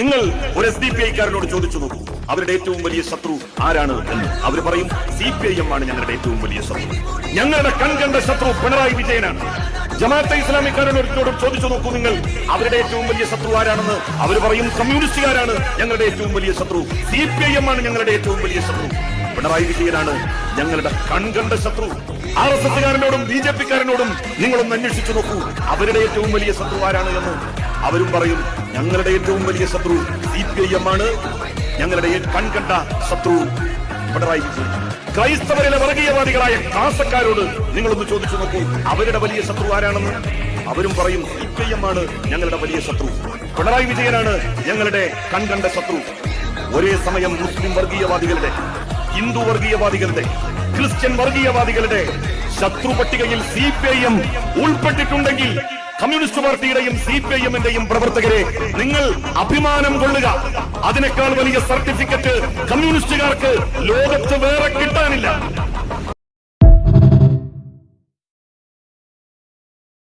നിങ്ങൾ ഒരു S D P ഐക്കാരനോട് ചോദിച്ചു നോക്കൂ. അവരുടെ ഏറ്റവും വലിയ ശത്രു ആരാണ് എന്ന്. അവർ പറയും സി പി ഐ എം ആണ് ഞങ്ങളുടെ ഏറ്റവും വലിയ ശത്രു. ഞങ്ങളുടെ കൺകണ്ട ശത്രു പിണറായി വിജയനാണ്. ജമാഅത്തെ ഇസ്ലാമിക്കാരനോട് ചോദിച്ചു നോക്കൂ നിങ്ങൾ അവരുടെ ഏറ്റവും വലിയ ശത്രു ആരാണെന്ന്. അവർ പറയും കമ്മ്യൂണിസ്റ്റുകാരാണ് ഞങ്ങളുടെ ഏറ്റവും വലിയ ശത്രു. സി പി ഐ എം ആണ് ഞങ്ങളുടെ ഏറ്റവും വലിയ ശത്രു. പിണറായി വിജയനാണ് ഞങ്ങളുടെ കൺകണ്ട ശത്രു. ആർ എസ് എസ്സുകാരനോടും ബി ജെ പിക്കാരനോടും നിങ്ങളൊന്ന് അന്വേഷിച്ചു നോക്കൂ. അവരുടെ ഏറ്റവും വലിയ ശത്രു ആരാണ് എന്ന്. അവരും പറയും ഞങ്ങളുടെ ഏറ്റവും വലിയ ശത്രു സി പി ഐ എം ആണ്. ഞങ്ങളുടെ കൺകണ്ട ശത്രു പിണറായി വിജയൻ. ക്രൈസ്തവരിലെ വർഗീയവാദികളായ കാസക്കാരോട് നിങ്ങളൊന്ന് ചോദിച്ചു നോക്കൂ അവരുടെ വലിയ ശത്രു ആരാണെന്ന്? അവരും പറയും സി പി ഐ എം ആണ് ഞങ്ങളുടെ വലിയ ശത്രു. പിണറായി വിജയനാണ് ഞങ്ങളുടെ കൺകണ്ട ശത്രു. ഒരേ സമയം മുസ്ലിം വർഗീയവാദികളുടെ ഹിന്ദു വർഗീയവാദികളുടെ ക്രിസ്ത്യൻ വർഗീയവാദികളുടെ ശത്രു പട്ടികയിൽ സി പി ഐ എം ഉൾപ്പെട്ടിട്ടുണ്ടെങ്കിൽ കമ്മ്യൂണിസ്റ്റ് പാർട്ടിയുടെയും സി പി ഐ എമ്മിന്റെയും പ്രവർത്തകരെ നിങ്ങൾ അഭിമാനം കൊള്ളുക. അതിനേക്കാൾ വലിയ സർട്ടിഫിക്കറ്റ് കമ്മ്യൂണിസ്റ്റുകാർക്ക് ലോകത്ത് വേറെ കിട്ടാനില്ല.